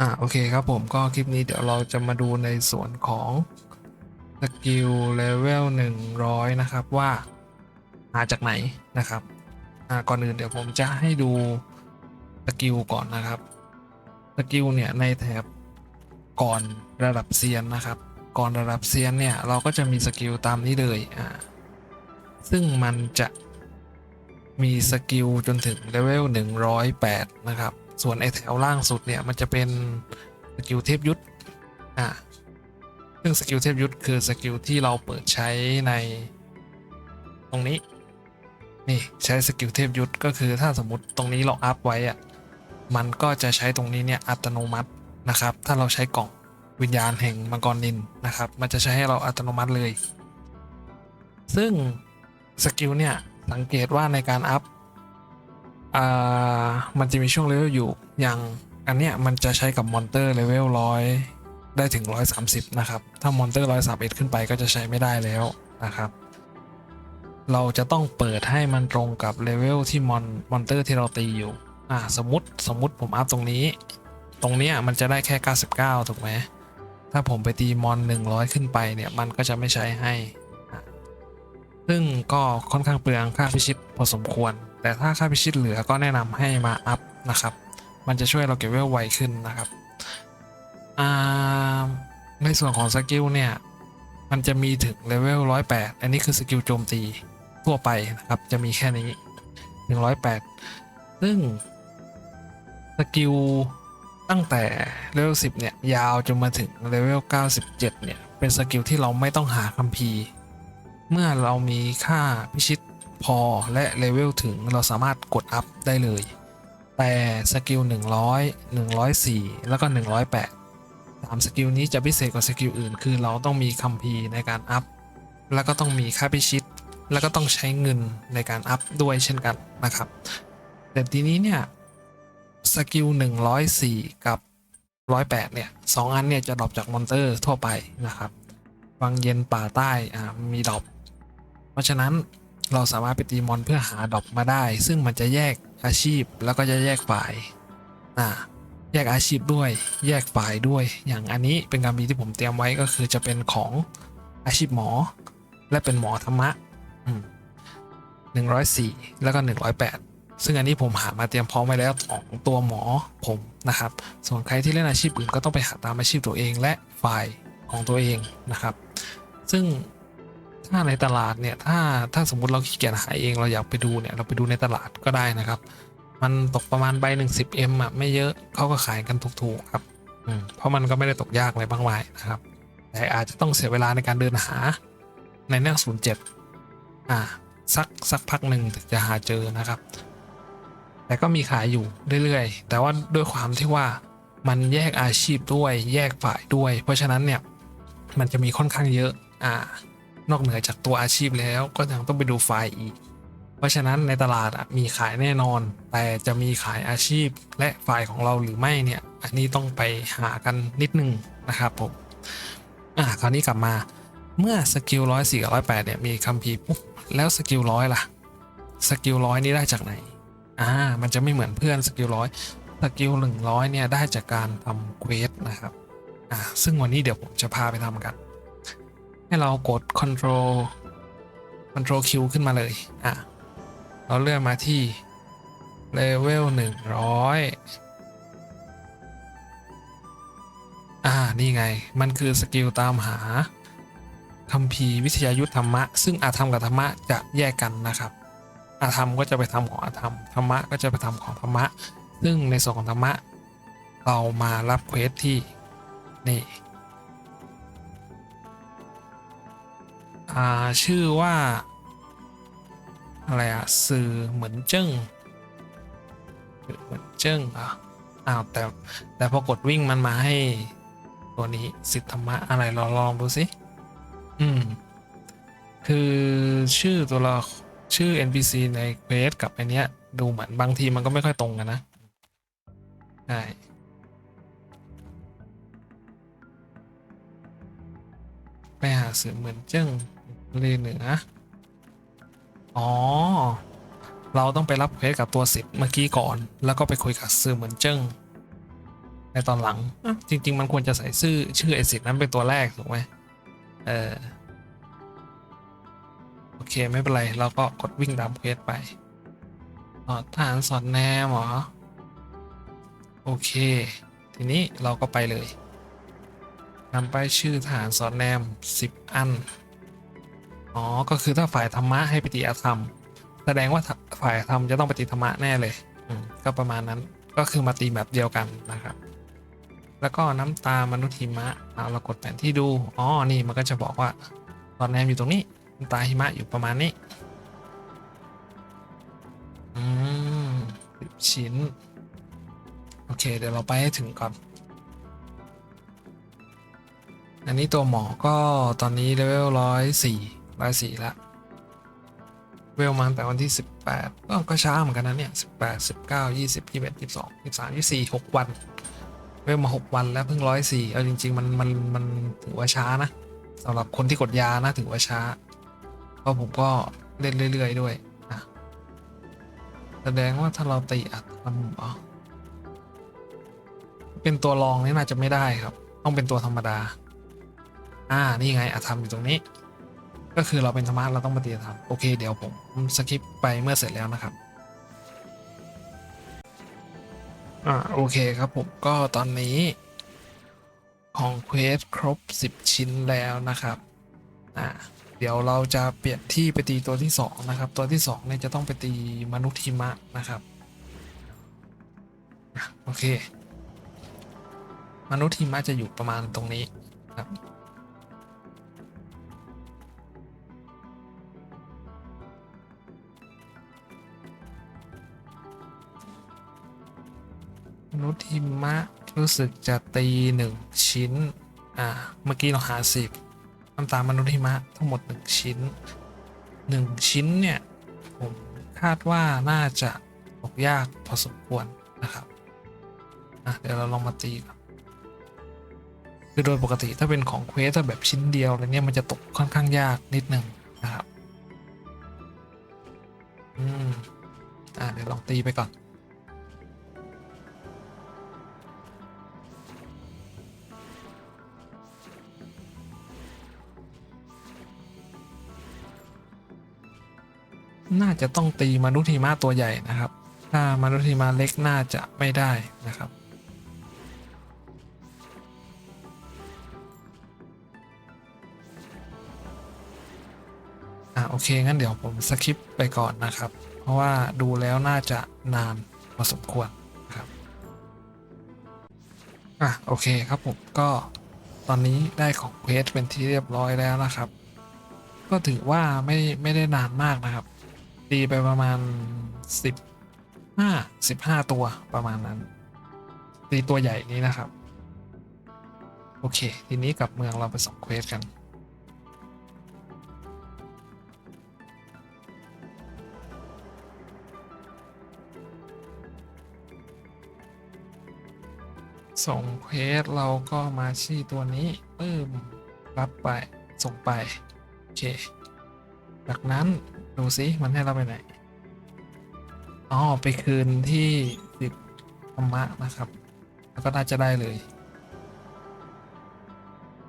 อ่าโอเคครับผมก็คลิปนี้เดี๋ยวเราจะมาดูในส่วนของสกิลเลเวล100 นะครับว่ามาจากไหนนะครับอ่าก่อนอื่นเดี๋ยวผมจะให้ดูสกิลก่อนนะครับสกิลเนี่ยในแถบก่อนระดับเซียนนะครับ ก่อนระดับเซียนเนี่ยเราก็จะมีสกิลตามนี้เลยอ่าซึ่งมันจะมีสกิลจนถึงเลเวล108 นะครับ ส่วนไอแถวล่างสุดเนี่ยมันจะเป็นสกิลเทพยุทธอ่าซึ่งสกิลเทพยุทธคือสกิลที่เราเปิดใช้ในตรงนี้ นี่ใช้สกิลเทพยุทธก็คือถ้าสมมติตรงนี้เราอัพไว้อะมันก็จะใช้ตรงนี้เนี่ยอัตโนมัตินะครับ ถ้าเราใช้กล่องวิญญาณแห่งมังกรนินนะครับ มันจะใช้ให้เราอัตโนมัติเลย ซึ่งสกิลเนี่ยสังเกตว่าในการอัพ อ่ามันจะมีช่วงเลเวลอยู่อย่างอันเนี้ยมันจะใช้กับมอนเตอร์เลเวลร้อยได้ถึง 130 นะครับ ถ้ามอนเตอร์ 131 ขึ้นไปก็จะใช้ไม่ได้แล้วนะครับ เราจะต้องเปิดให้มันตรงกับเลเวลที่มอนมอนเตอร์ที่เราตีอยู่ อ่าสมมติสมมติผมอัพตรงนี้ ตรงเนี้ยมันจะได้แค่ 99 ถูกไหม ถ้าผมไปตีมอน 100 ขึ้นไปเนี่ยมันก็จะไม่ใช้ให้ ซึ่งก็ค่อนข้างเปลืองค่าพิชิตพอสมควร แต่ถ้าค่าพิชิตเหลือก็แนะนำให้มาอัพนะครับ มันจะช่วยเราเก็บเวลไวขึ้นนะครับ ในส่วนของสกิลเนี่ย มันจะมีถึงเลเวล108อันนี้คือสกิลโจมตีทั่วไปนะครับ จะมีแค่นี้ถึง108ซึ่งสกิลตั้งแต่เลเวล10เนี่ย ยาวจนมาถึงเลเวล97เนี่ย เป็นสกิลที่เราไม่ต้องหาคัมภีร์ เมื่อเรามีค่าพิชิต พอและเลเวลถึงเราสามารถกดอัพได้เลย แต่สกิล100 104 แล้วก็ 108 3 สกิลนี้จะพิเศษกว่าสกิลอื่น คือเราต้องมีคัมภีร์ในการอัพ แล้วก็ต้องมีค่าพิชิต แล้วก็ต้องใช้เงินในการอัพด้วยเช่นกันนะครับ แต่ทีนี้เนี่ยสกิล104 กับ 108 เนี่ยสองอันเนี่ยจะดรอปจากมอนเตอร์ทั่วไปนะครับ วังเย็นป่าใต้อ่ามีดรอป เพราะฉะนั้น เราสามารถไปตีมอนเพื่อหาดอปมาได้ ซึ่งมันจะแยกอาชีพแล้วก็จะแยกฝ่ายอ่าแยกอาชีพด้วย แยกฝ่ายด้วย อย่างอันนี้เป็นการบีที่ผมเตรียมไว้ก็คือจะเป็นของอาชีพหมอ และเป็นหมอธรรมะอืม104แล้วก็108ซึ่งอันนี้ผมหามาเตรียมพร้อมไว้แล้วของตัวหมอผมนะครับ ส่วนใครที่เล่นอาชีพอื่นก็ต้องไปหาตามอาชีพตัวเองและฝ่ายของตัวเองนะครับ ซึ่ง ถ้าในตลาดเนี่ยถ้าถ้าสมมุติเราขี้เกียจหาเองเราอยากไปดูเนี่ยเราไปดูในตลาดก็ได้นะครับ มันตกประมาณใบหนึ่งสิบเอ็มอะไม่เยอะเขาก็ขายกันถูกๆครับอืมเพราะมันก็ไม่ได้ตกยากอะไรบางมายนะครับ แต่อาจจะต้องเสียเวลาในการเดินหาในเนื่องศูนย์เจ็ดอ่าสักสักพักหนึ่งถึงจะหาเจอนะครับ แต่ก็มีขายอยู่เรื่อยๆ แต่ว่าด้วยความที่ว่ามันแยกอาชีพด้วยแยกฝ่ายด้วย เพราะฉะนั้นเนี่ยมันจะมีค่อนข้างเยอะอ่า นอกเหนือจากตัวอาชีพแล้วก็ยังต้องไปดูไฟล์อีก เพราะฉะนั้นในตลาดมีขายแน่นอน แต่จะมีขายอาชีพและไฟล์ของเราหรือไม่เนี่ย อันนี้ต้องไปหากันนิดนึงนะครับผมอะคราวนี้กลับมาเมื่อสกิลร้อยสี่กับร้อยแปดเนี่ยมีคัมภีร์ปุ๊บแล้วสกิลร้อยล่ะสกิลร้อยนี่ได้จากไหนอ่ามันจะไม่เหมือนเพื่อนสกิลร้อยสกิลหนึ่งร้อยเนี่ยได้จากการทำเควสนะครับอ่าซึ่งวันนี้เดี๋ยวผมจะพาไปทำกัน ให้เรากด Control Control Q ขึ้นมาเลย อะ เราเลื่อนมาที่ Level 100อ่า นี่ไง มันคือสกิลตามหาคัมภีวิทยายุทธธรรมะ ซึ่งอาธรรมกับธรรมะจะแยกกันนะครับ อาธรรมก็จะไปทำของอาธรรม ธรรมะก็จะไปทำของธรรมะ ซึ่งในส่วนของธรรมะ เรามารับเควสที่นี่ อ่าชื่อว่า อะไรอะสื่อเหมือนเจิ้งสื่อเหมือนเจิ้งอะอ้าวแต่แต่พอกดวิ่งมันมาให้ตัวนี้สิทธธรรมะอะไรเราลองดูสิอืมคือชื่อตัวเราชื่อ NPC ในเควสกับอันเนี้ย ดูเหมือนบางทีมันก็ไม่ค่อยตรงกันนะใช่ไปหาสื่อเหมือนเจิ้ง เลเหนือ อ๋อ เราต้องไปรับเควสกับตัวสิทธิ์เมื่อกี้ก่อน แล้วก็ไปคุยกับสื่อเหมือนเจิ้งในตอนหลัง จริง ๆ มันควรจะใส่ชื่อชื่อไอสิทธิ์นั้นเป็นตัวแรกถูกไหมเออโอเคไม่เป็นไร เราก็กดวิ่งตามเควสไปอ๋อทหารสอดแนมหรอ โอเค ทีนี้เราก็ไปเลยนำไปชื่อทหารสอดแนม 10 อัน อ๋อ ก็คือถ้าฝ่ายธรรมะให้ปฏิอธรรม แสดงว่าฝ่ายธรรมจะต้องปฏิธรรมะแน่เลยอืมก็ประมาณนั้นก็คือมาตีแบบเดียวกันนะครับ แล้วก็น้ำตามนุษย์หิมะเอาเรากดแผนที่ดูอ๋อนี่มันก็จะบอกว่าตอนแนมอยู่ตรงนี้น้ำตาหิมะอยู่ประมาณนี้อืมสิบชิ้นโอเค เดี๋ยวเราไปให้ถึงก่อน อันนี้ตัวหมอก็ตอนนี้เลเวลร้อยสี่ ร้อยสี่ละเวลมาแต่วันที่ 18 ก็ก็ช้าเหมือนกันนะเนี่ย18 19 20 21 22 23 24 6 วัน เวลมา 6 วันแล้วเพิ่งร้อยสี่เอาจริง ๆ มันมันมันถือว่าช้านะสำหรับคนที่กดยานะถือว่าช้า เพราะผมก็เล่นเรื่อยๆด้วยนะแสดงว่าถ้าเราตีอัดทำอ๋อเป็นตัวรองนี่น่าจะไม่ได้ครับ ต้องเป็นตัวธรรมดา อ่า นี่ไงอาธรรมอยู่ตรงนี้ ก็คือเราเป็นธรรมะเราต้องปฏิธรรมโอเคเดี๋ยวผมสคิปไปเมื่อเสร็จแล้วนะครับอ่าโอเคครับผมก็ตอนนี้ของเควสครบ 10 ชิ้นแล้วนะครับอ่าเดี๋ยวเราจะเปลี่ยนที่ไปตีตัวที่ 2 นะครับ ตัวที่ 2 เนี่ยจะต้องไปตีมนุษย์หิมะนะครับโอเค มนุษย์หิมะจะอยู่ประมาณตรงนี้ครับ นุษย์หิมะรู้สึกจะตีหนึ่งชิ้น อ่า เมื่อกี้เราหาสิบน้ำตาลมนุษย์หิมะทั้งหมดหนึ่งชิ้นหนึ่งชิ้นเนี่ย ผมคาดว่าน่าจะตกยากพอสมควรนะครับ อะ เดี๋ยวเราลองมาตีก่อนคือโดยปกติถ้าเป็นของเควสถ้าแบบชิ้นเดียวอะไรเนี่ยมันจะตกค่อนข้างยากนิดหนึ่งนะครับ อืม อะเดี๋ยวลองตีไปก่อน น่าจะต้องตีมนุษย์หิมะตัวใหญ่นะครับ ถ้ามนุษย์หิมะเล็กน่าจะไม่ได้นะครับ อะโอเค งั้นเดี๋ยวผมสคิปไปก่อนนะครับ เพราะว่าดูแล้วน่าจะนานพอสมควรนะครับ อะโอเคครับผมก็ตอนนี้ได้ของเควสเป็นที่เรียบร้อยแล้วนะครับ ก็ถือว่าไม่ไม่ได้นานมากนะครับ ตีไปประมาณสิบห้าสิบห้าตัวประมาณนั้น ตีตัวใหญ่นี้นะครับ โอเค ทีนี้กลับเมืองเราไปส่งเควสกันส่งเควสเราก็มาที่ตัวนี้ปึ้มรับไปส่งไป โอเค จากนั้น ดูซิมันให้เราไปไหน อ๋อ ไปคืนที่สิบธรรมะนะครับ แล้วก็น่าจะได้เลย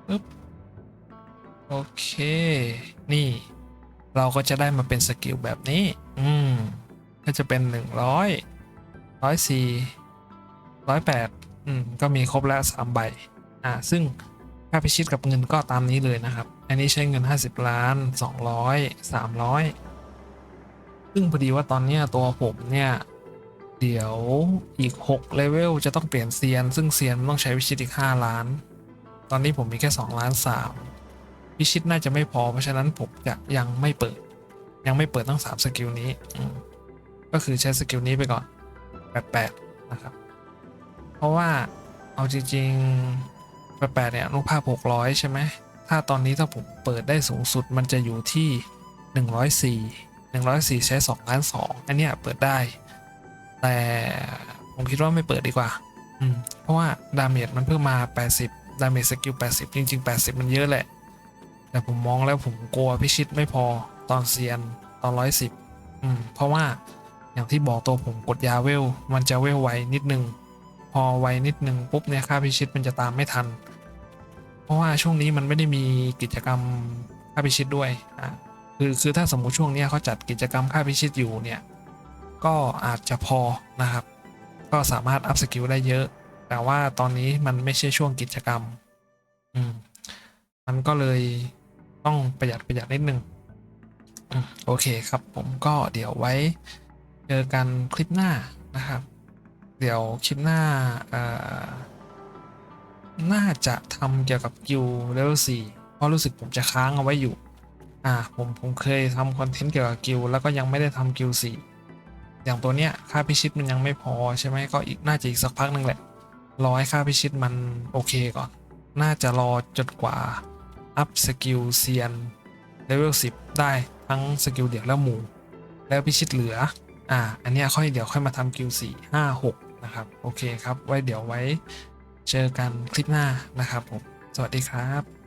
ปึ๊บโอเค นี่ เราก็จะได้มาเป็นสกิลแบบนี้ อืม ก็จะเป็นหนึ่งร้อยร้อยสี่ร้อยแปดอืม ก็มีครบแล้วสามใบ อ่า ซึ่งค่าพิชิตกับเงินก็ตามนี้เลยนะครับ อันนี้ใช้เงิน 50 ล้าน 200 300 ซึ่งพอดีว่าตอนนี้ตัวผมเนี่ย เดี๋ยวอีก6เลเวลจะต้องเปลี่ยนเซียน ซึ่งเซียนต้องใช้พิชิตอีก5ล้าน ตอนนี้ผมมีแค่2ล้าน3พิชิตน่าจะไม่พอเพราะฉะนั้นผมจะยังไม่เปิด ยังไม่เปิดตั้ง3สกิลนี้ ก็คือใช้สกิลนี้ไปก่อน88นะครับ เพราะว่าเอาจริงๆแปดเนี่ยอนุภาพ600 ใช่ไหมถ้าตอนนี้ถ้าผมเปิดได้สูงสุดมันจะอยู่ที่ 104 104ใช้2ล้าน2อันเนี้ยเปิดได้ แต่ผมคิดว่าไม่เปิดดีกว่า อืม เพราะว่าดาเมจมันเพิ่มมา 80 ดาเมจสกิล 80 จริง ๆ 80 มันเยอะแหละ แต่ผมมองแล้วผมกลัวพิชิตไม่พอตอนเซียนตอน 110 อืม เพราะว่าอย่างที่บอกตัวผมกดยาเวล มันจะเวลไวนิดนึง พอไวนิดนึงปุ๊บเนี่ยค่าพิชิตมันจะตามไม่ทัน เพราะว่าช่วงนี้มันไม่ได้มีกิจกรรมค่าพิชิตด้วยอะ คือคือถ้าสมมุติช่วงนี้เขาจัดกิจกรรมค่าพิชิตอยู่เนี่ย ก็อาจจะพอนะครับ ก็สามารถอัพสกิลได้เยอะ แต่ว่าตอนนี้มันไม่ใช่ช่วงกิจกรรม อืม มันก็เลยต้องประหยัดประหยัดนิดนึงอโอเคครับผมก็เดี๋ยวไว้เจอกันคลิปหน้านะครับ เดี๋ยวคลิปหน้าเอ่อน่าจะทำเกี่ยวกับกิลเลเวลสี่เพราะรู้สึกผมจะค้างเอาไว้อยู่ อ่าผมผมเคยทำคอนเทนต์เกี่ยวกับกิลแล้วก็ยังไม่ได้ทำกิลสี่อย่างตัวเนี้ยค่าพิชิตมันยังไม่พอใช่ไหมก็อีกน่าจะอีกสักพักหนึ่งแหละรอให้ค่าพิชิตมันโอเคก่อน น่าจะรอจนกว่า อัพสกิลเซียนเลเวล10 ได้ทั้งสกิลเดี่ยวและหมู่ แล้วพิชิตเหลือ อ่า อันเนี้ยค่อยเดี๋ยวค่อยมาทำกิล4 5 6 นะครับ โอเคครับ ไว้เดี๋ยวไว้เจอกันคลิปหน้านะครับผม สวัสดีครับ